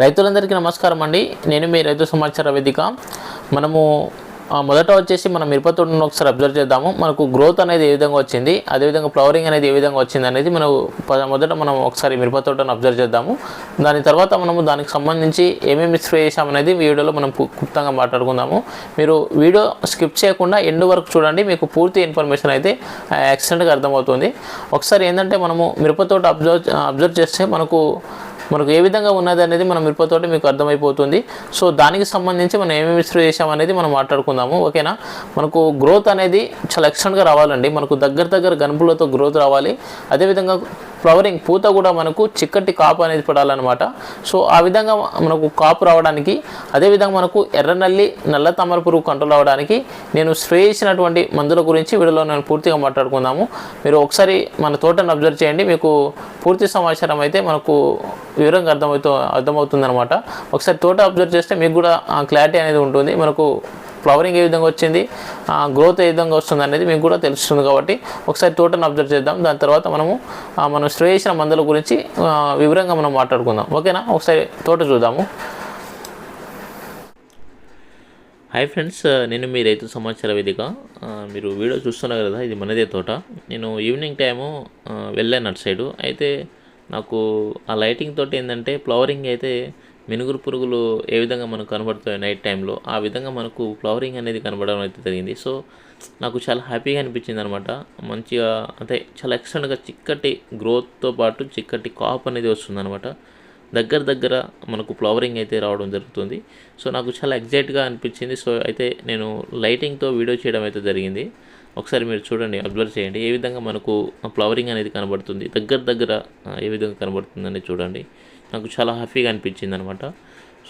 రైతులందరికీ నమస్కారం అండి. నేను మీ రైతు సమాచార వేదిక. మనము మొదట వచ్చేసి మనం మిరప తోటను ఒకసారి అబ్జర్వ్ చేద్దాము. మనకు గ్రోత్ అనేది ఏ విధంగా వచ్చింది అదేవిధంగా ఫ్లవరింగ్ అనేది ఏ విధంగా వచ్చింది అనేది మనం మొదట మనం ఒకసారి మిరప తోటను అబ్జర్వ్ చేద్దాము. దాని తర్వాత మనము దానికి సంబంధించి ఏమేమి స్ప్రే చేసామనేది వీడియోలో మనం క్లుప్తంగా మాట్లాడుకుందాము. మీరు వీడియో స్కిప్ చేయకుండా ఎండ్ వరకు చూడండి మీకు పూర్తి ఇన్ఫర్మేషన్ అయితే యాక్సిడెంట్గా అర్థమవుతుంది. ఒకసారి ఏంటంటే మనము మిరప తోట అబ్జర్వ్ అబ్జర్వ్ చేస్తే మనకు మనకు ఏ విధంగా ఉన్నది అనేది మనం మిరపతోటి మీకు అర్థమైపోతుంది. సో దానికి సంబంధించి మనం ఏమేమి స్ప్రే చేసాం అనేది మనం మాట్లాడుకుందాము. ఓకేనా? మనకు గ్రోత్ అనేది చాలా ఎక్సలెంట్గా రావాలండి. మనకు దగ్గర దగ్గర గనుపులతో గ్రోత్ రావాలి. అదేవిధంగా ఫ్లవరింగ్ పూత కూడా మనకు చిక్కటి కాపు అనేది పడాలన్నమాట. సో ఆ విధంగా మనకు కాపు రావడానికి అదేవిధంగా మనకు ఎర్రనల్లి నల్ల తామర పురుగు కంట్రోల్ అవ్వడానికి నేను స్ప్రే చేసినటువంటి మందుల గురించి వీడియోలో నేను పూర్తిగా మాట్లాడుకుందాము. మీరు ఒకసారి మన తోటను అబ్జర్వ్ చేయండి. మీకు పూర్తి సమాచారం అయితే మనకు వివరంగా అర్థమవుతూ అర్థమవుతుంది అనమాట ఒకసారి తోట అబ్జర్వ్ చేస్తే మీకు కూడా క్లారిటీ అనేది ఉంటుంది. మనకు ఫ్లవరింగ్ ఏ విధంగా వచ్చింది గ్రోత్ ఏ విధంగా వస్తుంది అనేది మీకు కూడా తెలుస్తుంది కాబట్టి ఒకసారి తోటను అబ్జర్వ్ చేద్దాం. దాని తర్వాత మనము మనం స్ప్రే చేసిన మందుల గురించి వివరంగా మనం మాట్లాడుకుందాం. ఓకేనా? ఒకసారి తోట చూద్దాము. హాయ్ ఫ్రెండ్స్ నేను మీ రైతు సమాచార వేదిక. మీరు వీడియో చూస్తున్నారు కదా ఇది మనదే తోట. నేను ఈవినింగ్ టైము వెళ్ళాను అటు సైడు అయితే నాకు ఆ లైటింగ్ తోటి ఏంటంటే ఫ్లవరింగ్ అయితే మినుగురు పురుగులు ఏ విధంగా మనకు కనబడుతాయి నైట్ టైంలో ఆ విధంగా మనకు ఫ్లవరింగ్ అనేది కనబడడం అయితే జరిగింది. సో నాకు చాలా హ్యాపీగా అనిపించింది అనమాట మంచిగా అంటే చాలా ఎక్స్టెంట్గా చిక్కటి గ్రోత్తో పాటు చిక్కటి కాప్ అనేది వస్తుందన్నమాట దగ్గర దగ్గర మనకు ఫ్లవరింగ్ అయితే రావడం జరుగుతుంది. సో నాకు చాలా ఎగ్జైట్గా అనిపించింది. సో అయితే నేను లైటింగ్తో వీడియో చేయడం అయితే జరిగింది. ఒకసారి మీరు చూడండి అబ్జర్వ్ చేయండి. ఏ విధంగా మనకు ఫ్లవరింగ్ అనేది కనబడుతుంది. దగ్గర దగ్గర ఏ విధంగా కనబడుతుందని చూడండి. నాకు చాలా హ్యాపీగా అనిపించింది అనమాట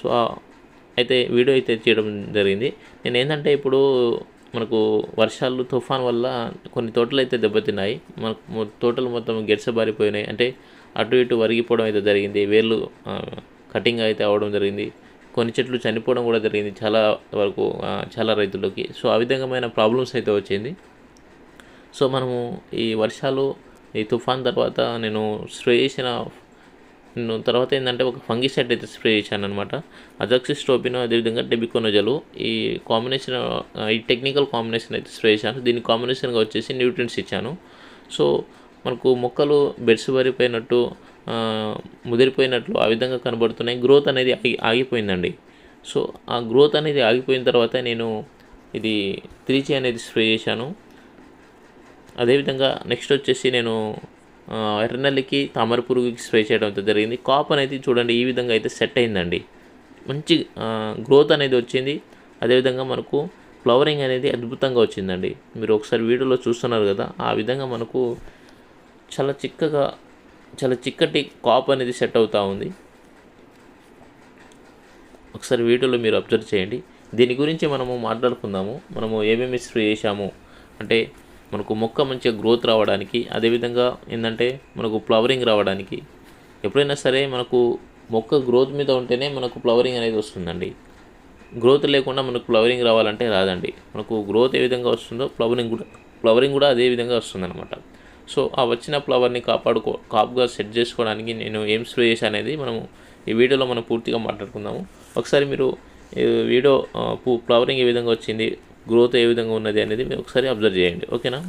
సో అయితే వీడియో అయితే చేయడం జరిగింది. నేను ఏంటంటే ఇప్పుడు మనకు వర్షాలు తుఫాన్ వల్ల కొన్ని తోటలు అయితే దెబ్బతిన్నాయి. మనకు తోటలు మొత్తం గెడ్సబారిపోయినాయి అంటే అటు ఇటు వరిగిపోవడం అయితే జరిగింది. వేర్లు కటింగ్ అయితే అవడం జరిగింది. కొన్ని చెట్లు చనిపోవడం కూడా జరిగింది చాలా వరకు చాలా రైతులకి. సో ఆ విధమైన ప్రాబ్లమ్స్ అయితే వచ్చింది. సో మనము ఈ వర్షాలు ఈ తుఫాన్ తర్వాత నేను స్ప్రే చేసిన తర్వాత ఏంటంటే ఒక ఫంగిసైడ్ అయితే స్ప్రే చేశాను అనమాట అజాక్సిస్ట్రోపిన్ అదేవిధంగా డెబికోనజలు ఈ కాంబినేషన్ ఈ టెక్నికల్ కాంబినేషన్ అయితే స్ప్రే చేశాను. దీని కాంబినేషన్గా వచ్చేసి న్యూట్రిన్స్ ఇచ్చాను. సో మనకు మొక్కలు బెడ్స్ వరిపోయినట్టు ముదిరిపోయినట్లు ఆ విధంగా కనబడుతున్నాయి. గ్రోత్ అనేది ఆగి ఆగిపోయిందండి. సో ఆ గ్రోత్ అనేది ఆగిపోయిన తర్వాత నేను ఇది త్రీచి అనేది స్ప్రే చేశాను. అదేవిధంగా నెక్స్ట్ వచ్చేసి నేను ఎర్రనల్లికి తామర పురుగుకి స్ప్రే చేయడం అయితే జరిగింది. కాప్ అనేది చూడండి ఈ విధంగా అయితే సెట్ అయిందండి. మంచి గ్రోత్ అనేది వచ్చింది. అదేవిధంగా మనకు ఫ్లవరింగ్ అనేది అద్భుతంగా వచ్చిందండి. మీరు ఒకసారి వీడియోలో చూస్తున్నారు కదా ఆ విధంగా మనకు చాలా చిక్కగా చాలా చిక్కటి కాప్ అనేది సెట్ అవుతూ ఉంది. ఒకసారి వీడియోలో మీరు అబ్జర్వ్ చేయండి. దీని గురించి మనము మాట్లాడుకుందాము. మనము ఏమేమి స్ప్రే చేశాము? అంటే మనకు మొక్క మంచిగా గ్రోత్ రావడానికి అదేవిధంగా ఏంటంటే మనకు ఫ్లవరింగ్ రావడానికి ఎప్పుడైనా సరే మనకు మొక్క గ్రోత్ మీద ఉంటేనే మనకు ఫ్లవరింగ్ అనేది వస్తుందండి. గ్రోత్ లేకుండా మనకు ఫ్లవరింగ్ రావాలంటే రాదండి. మనకు గ్రోత్ ఏ విధంగా వస్తుందో ఫ్లవరింగ్ కూడా ఫ్లవరింగ్ కూడా అదే విధంగా వస్తుందన్నమాట. సో ఆ వచ్చిన ఫ్లవర్ని కాపాడుకో కాపుగా సెట్ చేసుకోవడానికి నేను ఏం స్ప్రే చేశాను అనేది మనము ఈ వీడియోలో మనం పూర్తిగా మాట్లాడుకుందాము. ఒకసారి మీరు వీడియో ఫ్లవరింగ్ ఏ విధంగా వచ్చింది గ్రోత్ ఏ విధంగా ఉన్నది అనేది మీరు ఒకసారి అబ్జర్వ్ చేయండి. ఓకేనా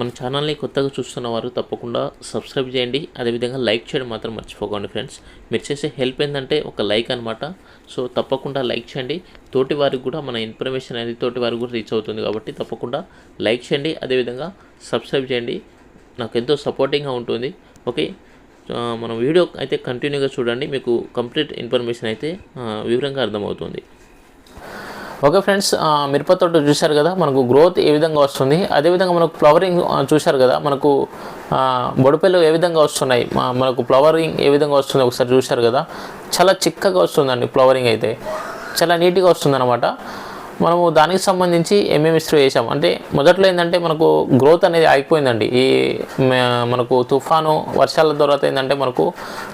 మన ఛానల్ని కొత్తగా చూస్తున్న వారు తప్పకుండా సబ్స్క్రైబ్ చేయండి. అదేవిధంగా లైక్ చేయడం మాత్రం మర్చిపోకండి ఫ్రెండ్స్ మీరు చేసే హెల్ప్ ఏంటంటే ఒక లైక్ అనమాట సో తప్పకుండా లైక్ చేయండి. తోటి వారికి కూడా మన ఇన్ఫర్మేషన్ అనేది తోటి వారికి కూడా రీచ్ అవుతుంది కాబట్టి తప్పకుండా లైక్ చేయండి. అదేవిధంగా సబ్స్క్రైబ్ చేయండి. నాకు ఎంతో సపోర్టింగ్గా ఉంటుంది. ఓకే మనం వీడియో అయితే కంటిన్యూగా చూడండి. మీకు కంప్లీట్ ఇన్ఫర్మేషన్ అయితే వివరంగా అర్థమవుతుంది. ఓకే ఫ్రెండ్స్ ఆ, మిరప తోట చూశారు కదా మనకు గ్రోత్ ఏ విధంగా వస్తుంది అదేవిధంగా మనకు ఫ్లవరింగ్ చూశారు కదా మనకు ఆ, బొడపెలు ఏ విధంగా వస్తున్నాయి మనకు ఫ్లవరింగ్ ఏ విధంగా వస్తుంది ఒకసారి చూశారు కదా చాలా చిక్కగా వస్తుందండి ఫ్లవరింగ్ అయితే చాలా నీట్గా వస్తుందన్నమాట. మనము దానికి సంబంధించి ఏమేమి స్ప్రే చేసాం అంటే మొదట్లో ఏంటంటే మనకు గ్రోత్ అనేది ఆగిపోయిందండి. ఈ మనకు తుఫాను వర్షాల తర్వాత ఏంటంటే మనకు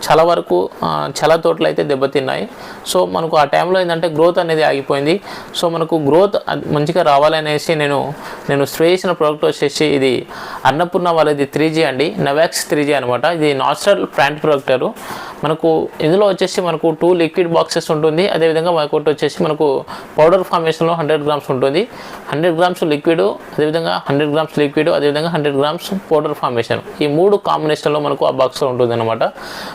చాలా వరకు చాలా తోటలు అయితే దెబ్బతిన్నాయి. సో మనకు ఆ టైంలో ఏంటంటే గ్రోత్ అనేది ఆగిపోయింది. సో మనకు గ్రోత్ మంచిగా రావాలనేసి నేను నేను స్ప్రే చేసిన ప్రోడక్ట్ వచ్చేసి ఇది అన్నపూర్ణ వాళ్ళది త్రీ జీ అండి. నవాక్స్ త్రీ జీ అనమాట ఇది నాచురల్ ప్లాంట్ ప్రొడక్టర్ మనకు ఇందులో వచ్చేసి మనకు టూ లిక్విడ్ బాక్సెస్ ఉంటుంది. అదేవిధంగా ఒకటి వచ్చేసి మనకు పౌడర్ ఫార్మేషన్లో హండ్రెడ్ గ్రామ్స్ ఉంటుంది. హండ్రెడ్ గ్రామ్స్ లిక్విడ్ అదేవిధంగా హండ్రెడ్ గ్రామ్స్ లిక్విడ్ అదేవిధంగా హండ్రెడ్ గ్రామ్స్ పౌడర్ ఫార్మేషన్. ఈ మూడు కాంబినేషన్లో మనకు ఆ బాక్స్లో ఉంటుంది అనమాట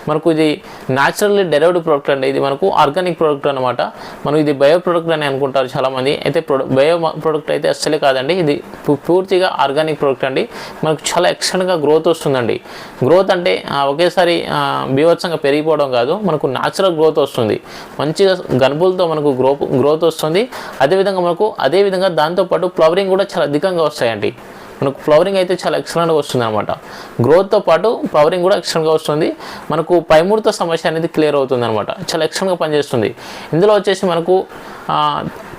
మనకు ఇది న్యాచురల్లీ డెరైవ్డ్ ప్రోడక్ట్ అండి. ఇది మనకు ఆర్గానిక్ ప్రోడక్ట్ అనమాట మనం ఇది బయో ప్రోడక్ట్ అని అనుకుంటారు చాలామంది. అయితే బయో ప్రోడక్ట్ అయితే అస్సలే కాదండి. ఇది పూర్తిగా ఆర్గానిక్ ప్రోడక్ట్ అండి. మనకు చాలా ఎక్స్టెంట్గా గ్రోత్ వస్తుందండి. గ్రోత్ అంటే ఒకేసారి ఆ, బీభత్సంగా పెరిగిపోవడం కాదు. మనకు న్యాచురల్ గ్రోత్ వస్తుంది. మంచిగా గనుపులతో మనకు గ్రో గ్రోత్ వస్తుంది. అదేవిధంగా మనకు అదేవిధంగా దాంతోపాటు ఫ్లవరింగ్ కూడా చాలా అధికంగా వస్తాయండి. మనకు ఫ్లవరింగ్ అయితే చాలా ఎక్సలెంట్గా వస్తుంది అనమాట గ్రోత్తో పాటు ఫ్లవరింగ్ కూడా ఎక్సలెంట్గా వస్తుంది. మనకు పైముడత సమస్య అనేది క్లియర్ అవుతుంది అనమాట చాలా ఎక్సలెంట్గా పనిచేస్తుంది. ఇందులో వచ్చేసి మనకు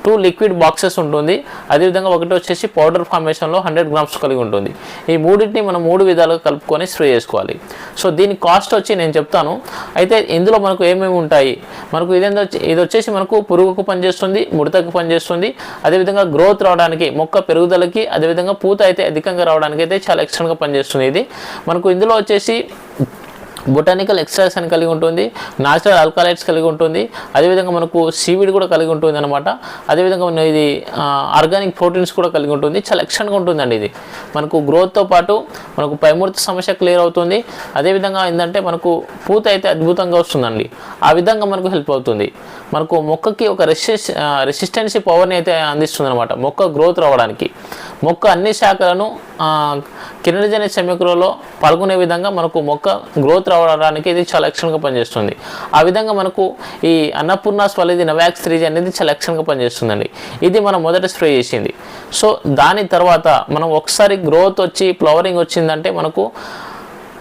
టూ లిక్విడ్ బాక్సెస్ ఉంటుంది. అదేవిధంగా ఒకటి వచ్చేసి పౌడర్ ఫార్మేషన్లో హండ్రెడ్ గ్రామ్స్ కలిగి ఉంటుంది. ఈ మూడింటిని మనం మూడు విధాలుగా కలుపుకొని స్ప్రే చేసుకోవాలి. సో దీని కాస్ట్ వచ్చి నేను చెప్తాను. అయితే ఇందులో మనకు ఏమేమి ఉంటాయి? మనకు ఇదేందో ఇది వచ్చేసి మనకు పురుగుకు పనిచేస్తుంది ముడతకు పనిచేస్తుంది. అదేవిధంగా గ్రోత్ రావడానికి మొక్క పెరుగుదలకి అదేవిధంగా పూత అయితే అధికంగా రావడానికి అయితే చాలా ఎక్స్ట్రాగా పనిచేస్తుంది ఇది. మనకు ఇందులో వచ్చేసి బొటానికల్ ఎక్స్ట్రాక్షన్ అని కలిగి ఉంటుంది న్యాచురల్ ఆల్కలైట్స్ కలిగి ఉంటుంది అదేవిధంగా మనకు సీవిడ్ కూడా కలిగి ఉంటుంది అనమాట అదేవిధంగా మన ఇది ఆర్గానిక్ ప్రోటీన్స్ కూడా కలిగి ఉంటుంది చాలా ఎక్స్టెంట్గా ఉంటుందండి ఇది. మనకు గ్రోత్తో పాటు మనకు పైమూర్తి సమస్య క్లియర్ అవుతుంది అదేవిధంగా ఏంటంటే మనకు పూత అయితే అద్భుతంగా వస్తుందండి. ఆ విధంగా మనకు హెల్ప్ అవుతుంది. మనకు మొక్కకి ఒక రెసిస్ రెసిస్టెన్సీ పవర్ని అయితే అందిస్తుంది అనమాట మొక్క గ్రోత్ రావడానికి. మొక్క అన్ని శాఖలను కిరణజన్య సెమిక్రోలో పాల్గొనే విధంగా మనకు మొక్క గ్రోత్ రావడానికి ఇది చాలా ఎక్సలెంట్గా పనిచేస్తుంది. ఆ విధంగా మనకు ఈ అన్నపూర్ణ స్వలిది నవాక్స్ త్రీజీ అనేది చాలా ఎక్సలెంట్గా పనిచేస్తుందండి. ఇది మనం మొదట స్ప్రే చేసింది. సో దాని తర్వాత మనం ఒకసారి గ్రోత్ వచ్చి ఫ్లవరింగ్ వచ్చిందంటే మనకు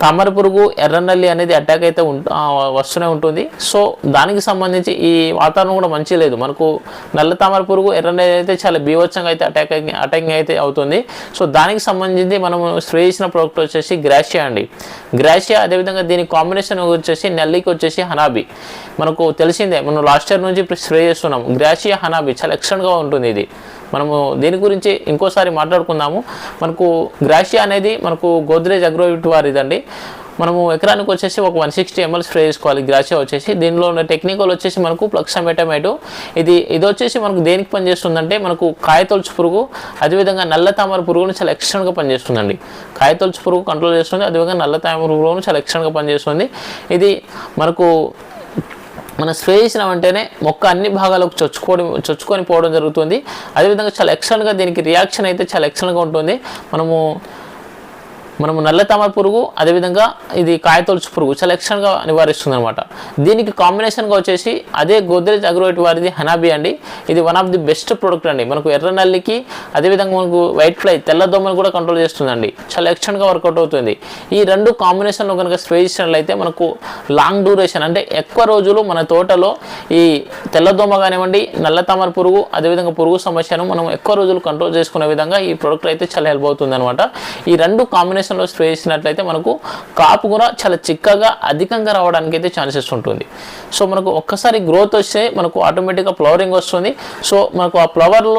తామర పురుగు ఎర్రనల్లి అనేది అటాక్ అయితే వస్తూనే ఉంటుంది. సో దానికి సంబంధించి ఈ వాతావరణం కూడా మంచి లేదు. మనకు నల్ల తామర పురుగు ఎర్రనల్లి అయితే చాలా బీభత్సంగా అయితే అటాక్ అటాకింగ్ అయితే అవుతుంది. సో దానికి సంబంధించి మనం స్ప్రే చేసిన ప్రోడక్ట్ వచ్చేసి గ్రాషియా అండి. గ్రాషియా అదేవిధంగా దీని కాంబినేషన్ వచ్చేసి నల్లికి వచ్చేసి హనాబీ మనకు తెలిసిందే మనం లాస్ట్ ఇయర్ నుంచి స్ప్రే చేస్తున్నాం. గ్రాషియా హనాబీ చాలా ఎక్సలెంట్గా ఉంటుంది ఇది. మనము దీని గురించి ఇంకోసారి మాట్లాడుకుందాము. మనకు గ్రాషియా అనేది మనకు గోద్రేజ్ అగ్రోవిట్ వారిదండి. మనము ఎకరానికి వచ్చేసి ఒక వన్ సిక్స్టీ ఎంఎల్ స్ప్రే చేసుకోవాలి గ్రాషియా వచ్చేసి. దీనిలో ఉన్న టెక్నికల్ వచ్చేసి మనకు ప్లక్సమెటమైటు ఇది ఇది వచ్చేసి మనకు దేనికి పనిచేస్తుందంటే మనకు కాయతొలుచు పురుగు అదేవిధంగా నల్ల తామర పురుగును చాలా ఎక్స్టెంట్గా పనిచేస్తుందండి. కాయతొలుచు పురుగు కంట్రోల్ చేస్తుంది అదేవిధంగా నల్ల తామర పురుగును చాలా ఎక్స్టెంట్గా పనిచేస్తుంది. ఇది మనకు మనం స్ప్రే చేసిన వెంటనే మొక్క అన్ని భాగాలకు చొచ్చుకోవడం చొచ్చుకొని పోవడం జరుగుతుంది. అదేవిధంగా చాలా ఎక్సలెంట్గా దీనికి రియాక్షన్ అయితే చాలా ఎక్సలెంట్గా ఉంటుంది. మనము మనము నల్ల పురుగు అదేవిధంగా ఇది కాయతొలుచు పురుగు చాలా ఎక్సలెంట్గా నివారిస్తుంది అనమాట దీనికి కాంబినేషన్గా వచ్చేసి అదే గోద్రేజ్ అగ్రోవేట్ వారిది హనాబీ అండి. ఇది one of the best product అండి. మనకు ఎర్ర నల్లికి అదేవిధంగా మనకు వైట్ ఫ్లై తెల్ల దోమను కూడా కంట్రోల్ చేస్తుందండి. చాలా ఎక్సలెంట్గా వర్కౌట్ అవుతుంది. ఈ రెండు కాంబినేషన్లో కనుక స్ప్రే చేసినట్లయితే మనకు లాంగ్ డ్యూరేషన్ అంటే ఎక్కువ రోజులు మన తోటలో ఈ తెల్లదోమ కానివ్వండి నల్ల తామర పురుగు అదేవిధంగా పురుగు సమస్యను మనం ఎక్కువ రోజులు కంట్రోల్ చేసుకునే విధంగా ఈ ప్రోడక్ట్ అయితే చాలా హెల్ప్ అవుతుంది అనమాట ఈ రెండు కాంబినేషన్ కాంబినేషన్లో స్ప్రే చేసినట్లయితే మనకు కాపు కూడా చాలా చిక్కగా అధికంగా రావడానికి అయితే ఛాన్సెస్ ఉంటుంది. సో మనకు ఒక్కసారి గ్రోత్ వస్తే మనకు ఆటోమేటిక్గా ఫ్లవరింగ్ వస్తుంది. సో మనకు ఆ ఫ్లవర్లో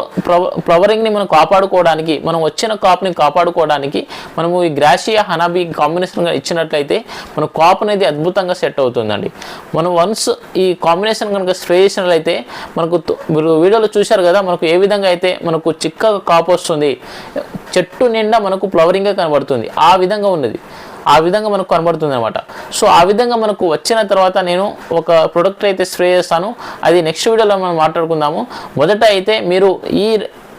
ఫ్లవరింగ్ని మనం కాపాడుకోవడానికి మనం వచ్చిన కాప్ని కాపాడుకోవడానికి మనము ఈ గ్రాషియా హనాబీ కాంబినేషన్గా ఇచ్చినట్లయితే మన కాప్ అనేది అద్భుతంగా సెట్ అవుతుందండి. మనం వన్స్ ఈ కాంబినేషన్ కనుక స్ప్రే చేసినట్లయితే మనకు మీరు వీడియోలో చూశారు కదా మనకు ఏ విధంగా అయితే మనకు చిక్కగా కాపు వస్తుంది చెట్టు నిండా మనకు ఫ్లవరింగ్గా కనబడుతుంది. ఆ విధంగా ఉన్నది. ఆ విధంగా మనకు కనబడుతుంది అనమాట సో ఆ విధంగా మనకు వచ్చిన తర్వాత నేను ఒక ప్రొడక్ట్ అయితే స్ప్రే చేస్తాను. అది నెక్స్ట్ వీడియోలో మనం మాట్లాడుకుందాము. మొదట అయితే మీరు ఈ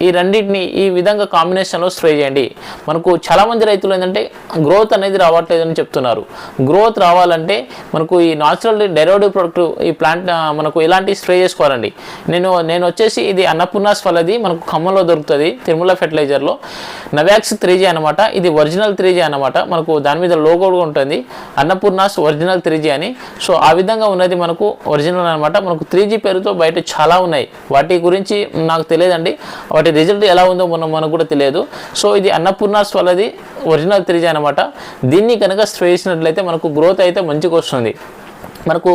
ఈ రెండింటిని ఈ విధంగా కాంబినేషన్లో స్ప్రే చేయండి. మనకు చాలామంది రైతులు ఏంటంటే గ్రోత్ అనేది రావట్లేదని చెప్తున్నారు. గ్రోత్ రావాలంటే మనకు ఈ నాచురల్ డెరివేటివ్ ప్రొడక్ట్ ఈ ప్లాంట్ మనకు ఇలాంటి స్ప్రే చేసుకోవాలండి. నేను నేను వచ్చేసి ఇది అన్నపూర్ణాస్ వాళ్ళది మనకు ఖమ్మంలో దొరుకుతుంది తిరుమల ఫెర్టిలైజర్లో నవాక్స్ త్రీ జీ అనమాట ఇది ఒరిజినల్ త్రీ జీ అనమాట మనకు దాని మీద లోగో కూడా ఉంటుంది అన్నపూర్ణాస్ ఒరిజినల్ త్రీ జీ అని. సో ఆ విధంగా ఉన్నది మనకు ఒరిజినల్ అనమాట మనకు త్రీ జీ పేరుతో బయట చాలా ఉన్నాయి. వాటి గురించి నాకు తెలియదండి. వాటి రిజల్ట్ ఎలా ఉందో మనం మనకు కూడా తెలియదు. సో ఇది అన్నపూర్ణాస్ వాళ్ళది ఒరిజినల్ త్రీ అనమాట. దీన్ని కనుక స్ప్రే చేసినట్లయితే మనకు గ్రోత్ అయితే మంచిగా వస్తుంది. మనకు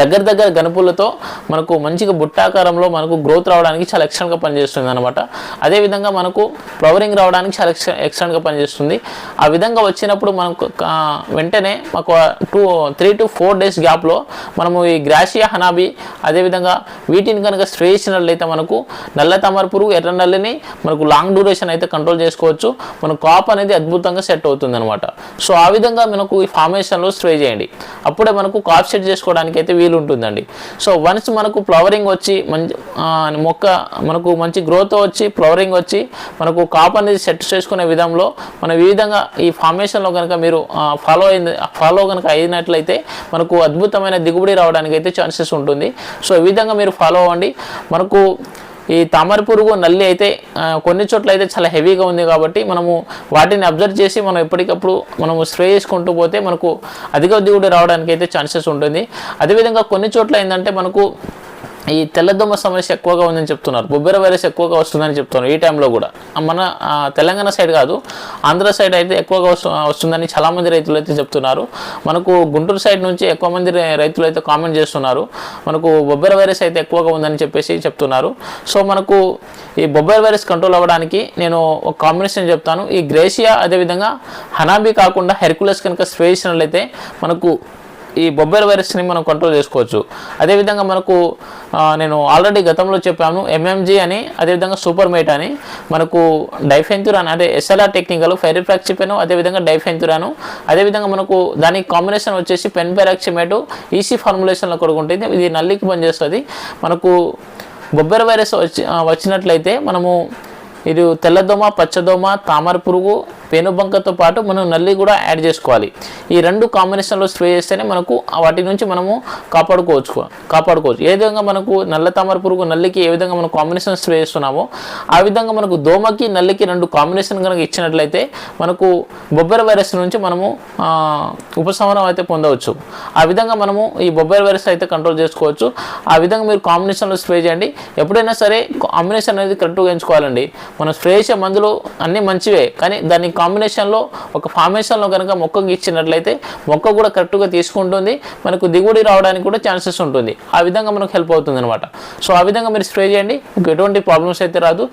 దగ్గర దగ్గర గనుపులతో మనకు మంచిగా బుట్టాకారంలో మనకు గ్రోత్ రావడానికి చాలా ఎక్సలెంట్గా పనిచేస్తుంది అనమాట అదేవిధంగా మనకు ఫ్లవరింగ్ రావడానికి చాలా ఎక్స ఎక్సలెంట్గా పనిచేస్తుంది. ఆ విధంగా వచ్చినప్పుడు మనకు వెంటనే మాకు two three to four days గ్యాప్లో మనము ఈ గ్రాషియా హనాబి అదేవిధంగా వీటిని కనుక స్ప్రే చేసినట్లయితే మనకు నల్ల తామర పురుగు ఎర్ర నల్లిని మనకు లాంగ్ డ్యూరేషన్ అయితే కంట్రోల్ చేసుకోవచ్చు. మన కాప్ అనేది అద్భుతంగా సెట్ అవుతుంది అనమాట సో ఆ విధంగా మనకు ఈ ఫార్మేషన్లో స్ప్రే చేయండి. అప్పుడే మనకు కాప్ సెట్ చేసుకోవడానికి అయితే వీలు ఉంటుందండి సో వన్స్ మనకు ఫ్లవరింగ్ వచ్చి మంచి మొక్క మనకు మంచి గ్రోత్ వచ్చి ఫ్లవరింగ్ వచ్చి మనకు కాప్ అనేది సెట్ చేసుకునే విధంలో మనం ఈ విధంగా ఈ ఫార్మేషన్లో కనుక మీరు ఫాలో అయింది ఫాలో కనుక అయినట్లయితే మనకు అద్భుతమైన దిగుబడి రావడానికి అయితే ఛాన్సెస్ ఉంటుంది. సో ఈ విధంగా మీరు ఫాలో అవ్వండి. మనకు ఈ తామర పురుగు నల్లి అయితే కొన్ని చోట్ల అయితే చాలా హెవీగా ఉంది కాబట్టి మనము వాటిని అబ్జర్వ్ చేసి మనం ఎప్పటికప్పుడు మనము స్ప్రే చేసుకుంటూ పోతే మనకు అధిక దిగుబడి రావడానికి అయితే ఛాన్సెస్ ఉంటుంది. అదేవిధంగా కొన్ని చోట్ల ఏంటంటే మనకు ఈ తెల్లదోమ సమస్య ఎక్కువగా ఉందని చెప్తున్నారు. బొబ్బెర వైరస్ ఎక్కువగా వస్తుందని చెప్తున్నారు ఈ టైంలో కూడా. మన తెలంగాణ సైడ్ కాదు ఆంధ్ర సైడ్ అయితే ఎక్కువగా వస్తు వస్తుందని చాలామంది రైతులు అయితే చెప్తున్నారు. మనకు గుంటూరు సైడ్ నుంచి ఎక్కువ మంది రైతులు అయితే కామెంట్ చేస్తున్నారు. మనకు బొబ్బెర వైరస్ అయితే ఎక్కువగా ఉందని చెప్పేసి చెప్తున్నారు. సో మనకు ఈ బొబ్బెర వైరస్ కంట్రోల్ అవ్వడానికి నేను ఒక కాంబినేషన్ చెప్తాను. ఈ గ్రేషియా అదేవిధంగా హనాబీ కాకుండా హెర్కులస్ కనుక స్ప్రే చేసినట్లయితే మనకు ఈ బొబ్బెర వైరస్ని మనం కంట్రోల్ చేసుకోవచ్చు. అదేవిధంగా మనకు నేను ఆల్రెడీ గతంలో చెప్పాను ఎంఎంజీ అని అదేవిధంగా సూపర్ మేట్ అని మనకు డైఫెన్తురాన్ అదే ఎస్ఎల్ఆర్ టెక్నికల్ ఫైరిఫ్రాక్సిపెన్ అదేవిధంగా డైఫెన్తురాను అదేవిధంగా మనకు దానికి కాంబినేషన్ వచ్చేసి పెన్ పెరాక్సిమేటు ఈసీ ఫార్ములేషన్లో కూడా ఉంటుంది. ఇది నల్లికి పనిచేస్తుంది. మనకు బొబ్బెర వైరస్ వచ్చి వచ్చినట్లయితే మనము ఇది తెల్లదోమ పచ్చదోమ తామర పురుగు పేనుబంకతో పాటు మనం నల్లి కూడా యాడ్ చేసుకోవాలి. ఈ రెండు కాంబినేషన్లో స్ప్రే చేస్తేనే మనకు వాటి నుంచి మనము కాపాడుకోవచ్చు కాపాడుకోవచ్చు. ఏ విధంగా మనకు నల్ల తామర పురుగు నల్లికి ఏ విధంగా మనం కాంబినేషన్ స్ప్రే చేస్తున్నామో ఆ విధంగా మనకు దోమకి నల్లికి రెండు కాంబినేషన్ కనుక ఇచ్చినట్లయితే మనకు బొబ్బెర వైరస్ నుంచి మనము ఉపశమనం అయితే పొందవచ్చు. ఆ విధంగా మనము ఈ బొబ్బెర వైరస్ అయితే కంట్రోల్ చేసుకోవచ్చు. ఆ విధంగా మీరు కాంబినేషన్లో స్ప్రే చేయండి. ఎప్పుడైనా సరే కాంబినేషన్ అనేది కరెక్ట్గా ఎంచుకోవాలండి. మనం స్ప్రే చేసే మందులు అన్నీ మంచివే కానీ దానికి కాంబినేషన్లో ఒక ఫార్మేషన్లో కనుక మొక్కకి ఇచ్చినట్లయితే మొక్క కూడా కరెక్ట్గా తీసుకుంటుంది. మనకు దిగుబడి రావడానికి కూడా ఛాన్సెస్ ఉంటుంది. ఆ విధంగా మనకు హెల్ప్ అవుతుంది అనమాట సో ఆ విధంగా మీరు స్ప్రే చేయండి. మీకు ఎటువంటి ప్రాబ్లమ్స్ అయితే రాదు.